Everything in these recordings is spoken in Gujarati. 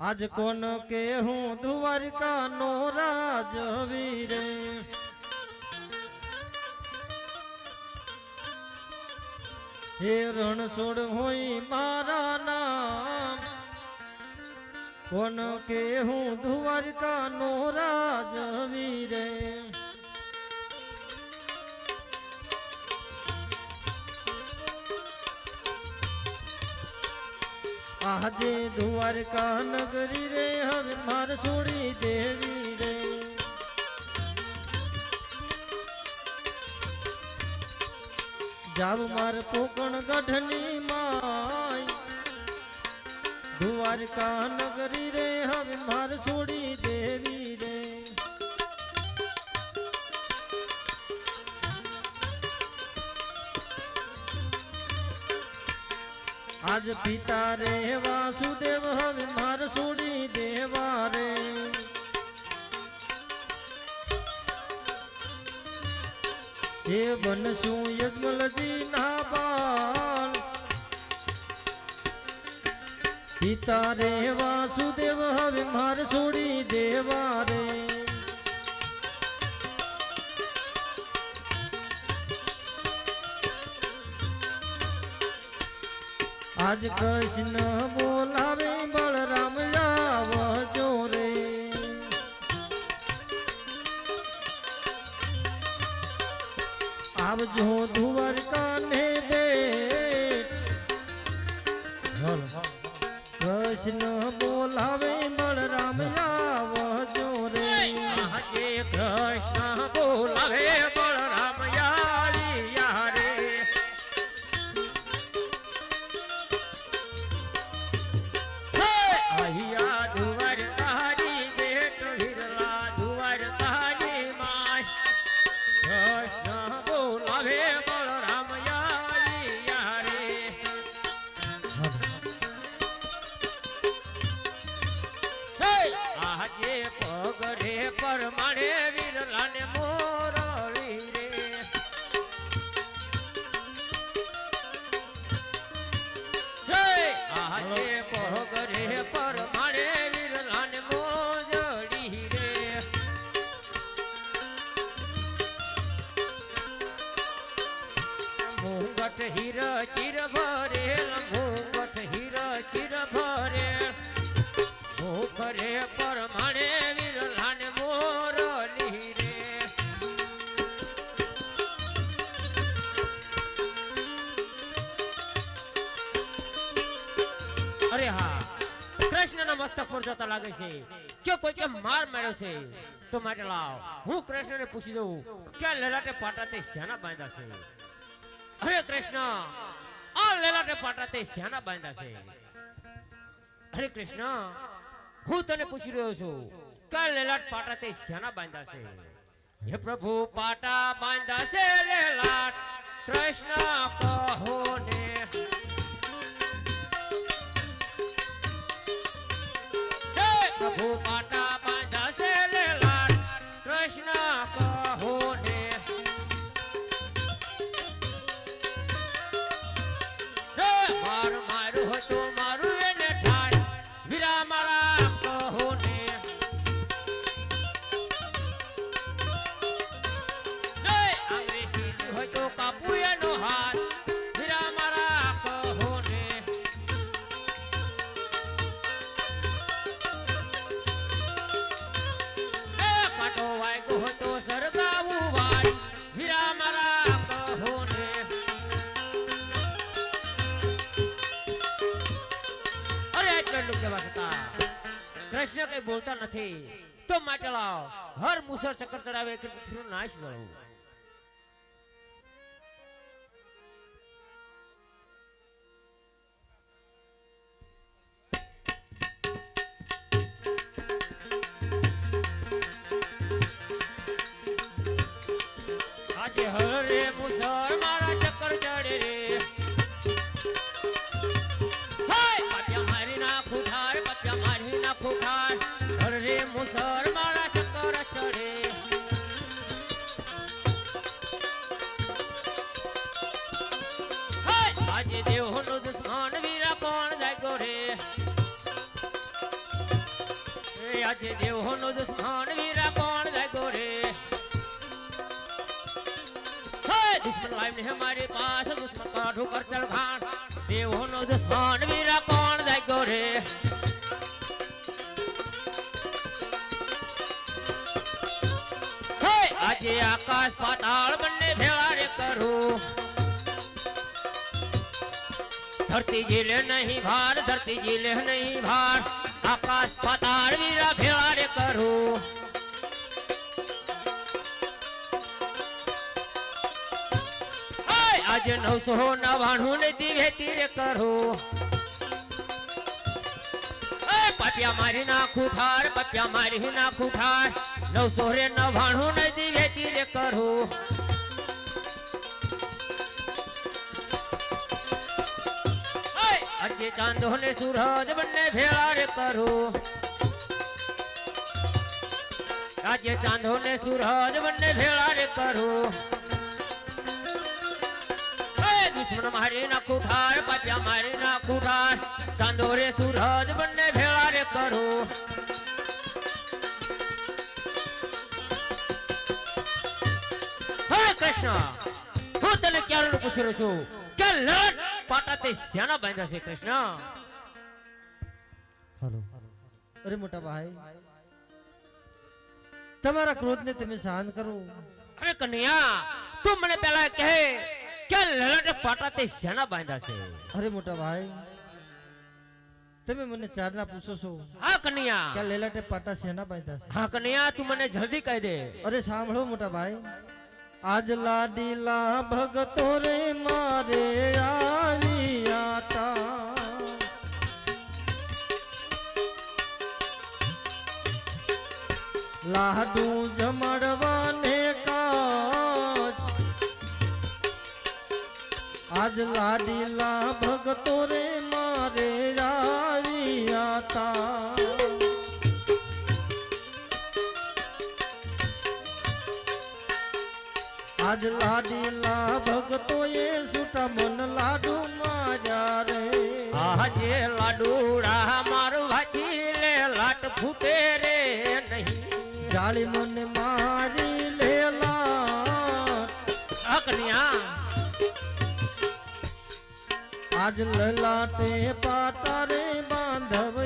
આજ કોન કે હું દ્વારકા નો રાજ વીરે હે રણછોડ હોય મારા નામ. કોન કે હું દ્વારકા નો રાજ આજે દ્વારકા નગરી રે, હવે માર છોડી દેવી રે. જાવ માર પોકણ ગઢની માય દ્વારકા નગરી રે, હવે માર છોડી દેવી આજ પિતા રે, વાસુદેવ, હવે માર છોડી દેવા રે. હે બનશું યજમલજી ના બાળ. પિતા રે, વાસુદેવ, હવે માર છોડી દેવા રે. આજ કૃષ્ણ બોલાવે બળરામ આવજો રે આવજો દ્વારકા ને બેટ કૃષ્ણ હીર ચીર ભરે મુંગટ હીર ચિર ભરેલ ભૂખરે પરમાણે વિરલાને મોર લીરે. અરે હા, કૃષ્ણના મસ્તક પર જોતા લાગે છે કે કોઈ કે માર માર્યો છે. તો માટે લાવ, હું કૃષ્ણને પૂછી દઉં કે લલાટે પાટા તે શાના બાંધ્યા છે? હરે કૃષ્ણ આ લલાટે પાટા તે શાના બાંધ્યા છે હરે કૃષ્ણ હું તને પૂછી રહ્યો છું કે લેલાટ પાટા તે શાના બાંધ્યા છે હે પ્રભુ પાટા બાંધ્યા છે લેલાટ કૃષ્ણ કહો ને હે પ્રભુ પાટા હે માર મારું કહેવા છતાં? કૃષ્ણ કઈ બોલતા નથી. તો માટે લાવ. હર મુસળ ચક્કર ચડાવે કે પૃથ્વીનો નાશ કરો આજે હરે મુસળ આજે દેવનો દુશ્મન વીરા કોણ જાગ્યો રે આજે દેવોનો દુશ્મન વીરા કોણ જાગો રે હે દુશ્મન લાવીને હે મારી પાસે દુશ્મન કાઢું કર ચલ ખાન દેવોનો દુશ્મન વીરા કોણ જાગો રે આજે આકાશ પાતાળ બંને ભેળા રે કરું. ધરતી જીલે નહીં ભાર, ધરતી જીલે નહીં ભાર, આકાશ પાતાળ વીરા ભેળા રે કરું આજે નવસો નવાણું ને દીવે તીરે કરું. પપ્યા મારી નાખું ઠાર પપ્યા મારી નાખું ઠાર, નવસો રે નવાણું ને તીરે કરું. આજે ચાંદો ને સૂરજ બંને ભેળા રે કરો. આજે ચાંદો ને સૂરજ બંને ભેળા રે કરો દુશ્મન મારી નાખું ઠાર પાછા મારી નાખું ઠાર. ચાંદો રે સૂરજ બંને ભેળા રે કરું. કૃષ્ણ. હું તને ક્યારે પૂછી રહ્યો છું? કે લડ. પાટા તે શ્યાના બાંધ્યા છે કૃષ્ણ? હલો. અરે મોટા ભાઈ તમારા ક્રોધને તમે શાંત કરો. અરે કન્યા તું મને પેલા કહે કે લલટ પાટા તે શ્યાના બાંધ્યા છે? અરે મોટા ભાઈ તમે મને ચારના પૂછો છો. હા કન્યા. કે લેલાટે પાટા શેના બાંધ્યા છે? હા કન્યા તું મને જલ્દી કહી દે. અરે સાંભળો મોટા ભાઈ આજ લાડીલા ભગતો રે મારે આવ્યા તા. લાડુ જમડવાને કાજ આજ લાડીલા ભગતો રે આજ લાડીલા ભગતો એ સુટા મન લાડુ માજા રે. આજે લાડુડા મારું ભાજી લે લાટ ફૂટે રે નહીં. જાળી મન મારી લેલા હા કન્યા આજ લલાટે પાટા રે બાંધવ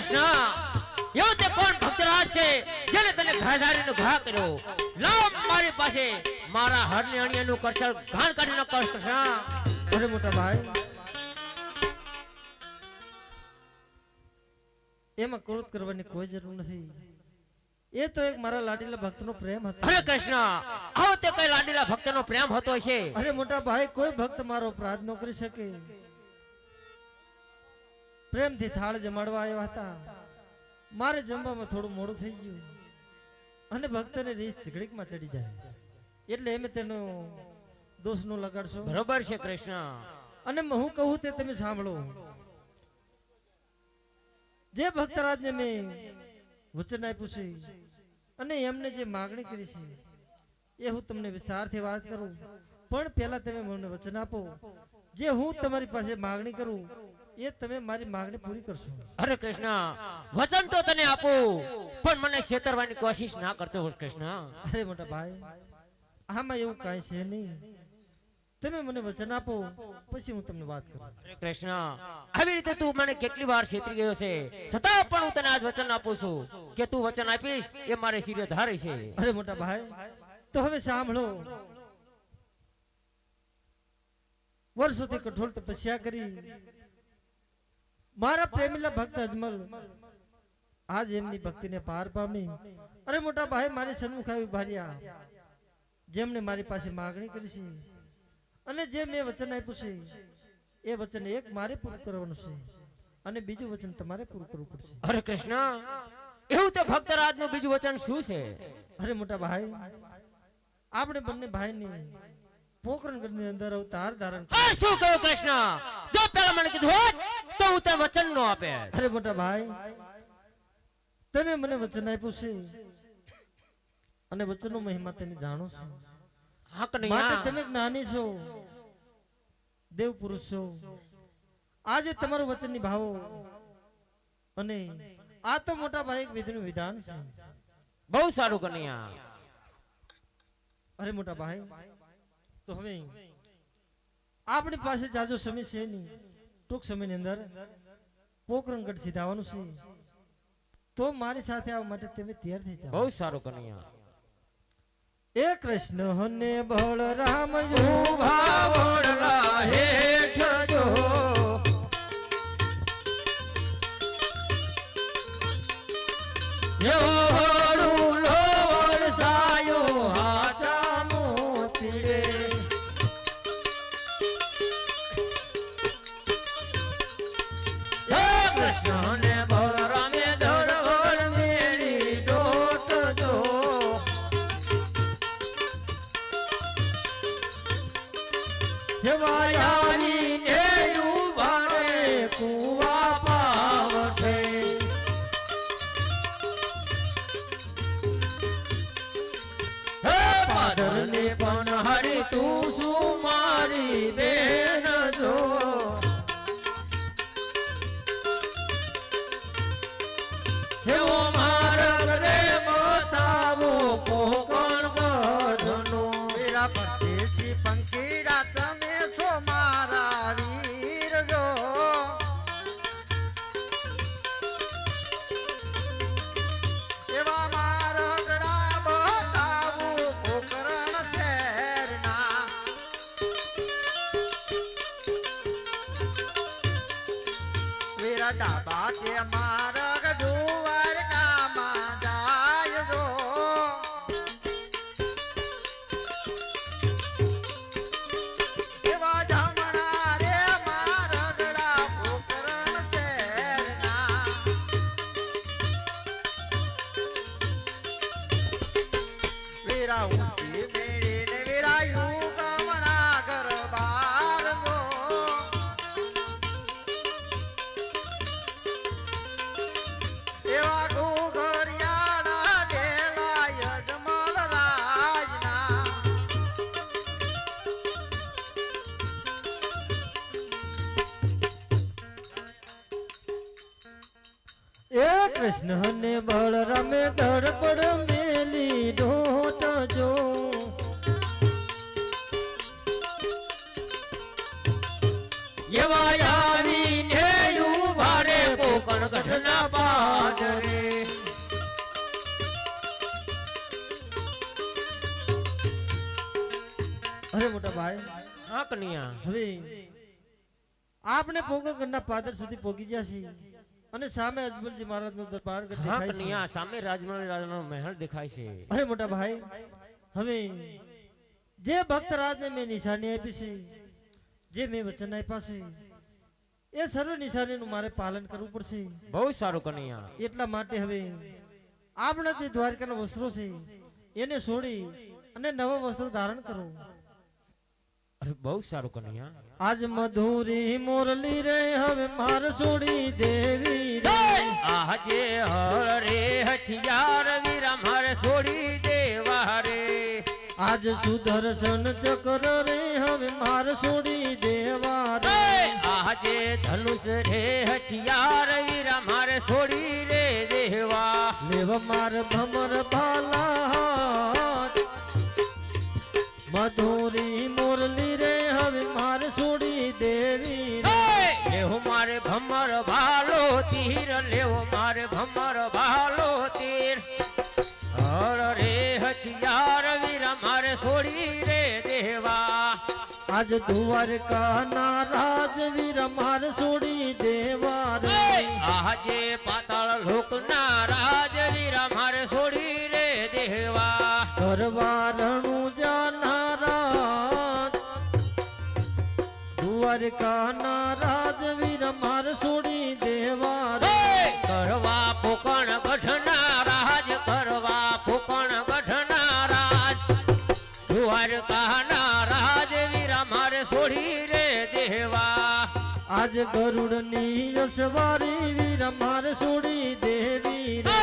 કૃષ્ણ એવો તે કોણ ભક્તરાજ છે? જેને તને ઘાધારીનો ઘા કર્યો? લાવ મારી પાસે. મારા હરની અણિયાનું કરચલ ઘાણ કાઢી ન કર કૃષ્ણ. અરે મોટા ભાઈ. એમાં ક્રોધ કરવાની કોઈ જરૂર નથી. એ તો એક મારા લાડીલા ભક્તનો પ્રેમ હતો. અરે કૃષ્ણ આવો તે કઈ લાડીલા ભક્તનો પ્રેમ હતો છે અરે મોટા ભાઈ કોઈ ભક્ત મારો અપરાધ ન કરી શકે. પ્રેમથી થાળ જમાડવા આવ્યા હતા. મારે જમવામાં થોડું મોડું થઈ ગયું અને ભક્તને રીસ ઝઘડીકમાં ચડી જાય. એટલે એમ તેનો દોષ નો લગાડશો. બરોબર છે કૃષ્ણ. અને હું કહું તે તમે સાંભળો. જે ભક્તરાજને મેં વચન આપ્યું છે અને એમને જે માગણી કરી છે એ હું તમને વિસ્તારથી વાત કરું. પણ પહેલા તમે મને વચન આપો. જે હું તમારી પાસે માગણી કરું એ તમે મારી માંગણી પૂરી કરશો. અરે કૃષ્ણ વચન તો તને આપું પણ મને છેતરવાની કોશિશ ના કરતો હોશ કૃષ્ણ. અરે મોટા ભાઈ આમાં એવું કાંઈ છે નહીં. તમે મને વચન આપો પછી હું તમને વાત કરું. કૃષ્ણ આવી રીતે તું મને કેટલી વાર છેતરી ગયો છે છતાં પણ હું તને આજ વચન આપું છું. કે તું વચન આપીશ એ મારે શિરે ધારે છે. અરે મોટા ભાઈ તો હવે સાંભળો. વર્ષોથી કઠોળ તપસ્યા કરી મારા પ્રેમીલા ભક્ત અજમલ આજ એમની ભક્તિને પાર પામી. અરે મોટા ભાઈ મારી સન્મુખ આવી ભાર્યા જેમણે મારી પાસે માગણી કરી છે અને જે મેં વચન આપ્યું છે એ વચન એક મારે પૂરું કરવાનું છે અને બીજું વચન તમારે પૂરું કરવું પડશે. અરે કૃષ્ણ એવું તો ભક્તરાજનું બીજું વચન શું છે? અરે મોટા ભાઈ આપણે બંને ભાઈની પોકરણગઢની અંદર અવતાર ધારણ હા શું કહ્યું કૃષ્ણ? જો પેલા મને કીધું હોત તો હું તને વચન નો આપે. અરે મોટા ભાઈ તમે મને વચન આપ્યું છે. અને વચનનો મહિમા તમે જાણો છો. હા કનૈયા તમે જ્ઞાની છો દેવ પુરુષો આજે તમારું વચન નિભાવો. અને આ તો મોટા ભાઈ એક વિધિનું વિધાન છે. બહુ સારું કન્યા અરે મોટા ભાઈ તો હવે આપણી પાસે જાજો સમય છે નહીં. ટૂંક સમયની અંદર પોકરણગઢ સીધાવાનું છે. તો મારી સાથે આવવા માટે તમે તૈયાર થઈ જાઓ. બહુ સારું કનૈયા. એ કૃષ્ણ બળરામ ઊભા વડલા હેવાયાની કૃષ્ણ ને બળરામે ધડપડ મેલી ઢોટ જો. એવા ઊભા રે કોકણ ગઢના પાદરે અરે મોટા ભાઈ હા કન્યા હવે આપણે પોગરગઢના પાદર સુધી પોગી ગયા છીએ. અને સામે અજમલજી દરબાર દેખાય છે. કન્યા સામે રાજમહેલ રાજાનો મહેલ દેખાય છે. અરે મોટા ભાઈ હવે જે ભક્ત રાજને મેં નિશાની આપી છે જે મેં વચન આપ્યા છે એ સર્વ નિશાનીનું મારે પાલન કરવું પડશે. બહુ સારું કનૈયા. એટલા માટે હવે આપણા જે દ્વારકાના વસ્ત્રો છે એને છોડી અને નવા વસ્ત્રો ધારણ કરો. અરે બહુ સારું કન્યા. આજ મધુરી મોરલી રે હવે માર છોડી દેવી. રે આજે હળ રે હથિયાર વીરા મારે છોડી દેવા રે આજ સુદર્શન ચક્ર રે હવે માર છોડી દેવા રે આજે ધનુષ રે હથિયાર વીરા મારે છોડી રે દેવા લેવ માર ભમર ભાલા મધુરી મોરલી રે હવે માર છોડી દેવી રે લેવો મારે ભમર ભાલો તીર લેવો મારે ભમર ભાલો તીર. હર રે હથિયાર વીરા મારે છોડી રે દેવા. આજ દ્વારકા ના રાજવીર માર છોડી દેવા રે. આજે પાતાળ લોકના રાજ વીરા માર છોડી રે દેવા. ઘરવારણું જાનારા. દ્વારકા ના રાજવીર માર છોડી ગઢના રાજ કરવા ફૂકણ ગઢના રાજ. જુવાર કહના રાજ વીરા મારે છોડી રે દેવા. આજ ગરુડની યશવારી વીરા મારે છોડી દેવી રે.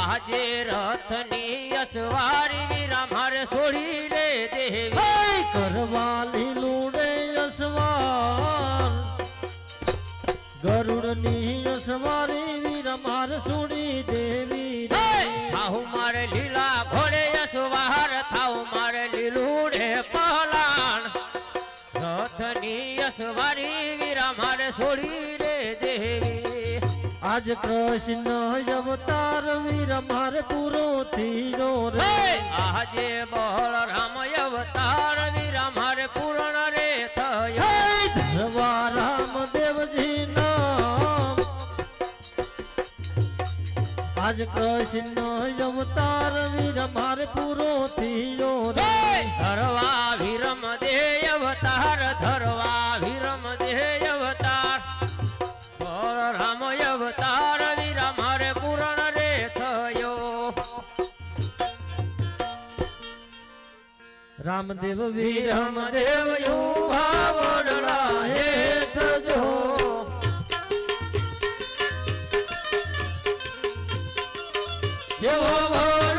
આજે રથની યશવારી વીરા મારે છોડી રે દેવી. કરવા લીલું રે યશવાર ગરુડની યશવારી વીરા છોડી દેવી રે. થાઉ મારે લીલા ઘોડે યસવાર થાઉ મારે લીલું રે પલાણ. રથની યસવારી વીરા મારે છોડી રે દેવી. આજ કૃષ્ણ અવતાર વીર મારે પૂરો થયો રે. આજે બળરામ અવતાર વીર મારે પૂર્ણ રે થયો. રામ આજ કૃષ્ણ અવતાર વીર માર પૂરો થયો રે. ધરવા વીરમ દે અવતાર ધરવા વીરમ દે અવતાર રામ અવતાર વીર મારે પૂરણ રે થયો. રામદેવ વીરમ દેવ યુ ભાવડડા હેઠ જો. हो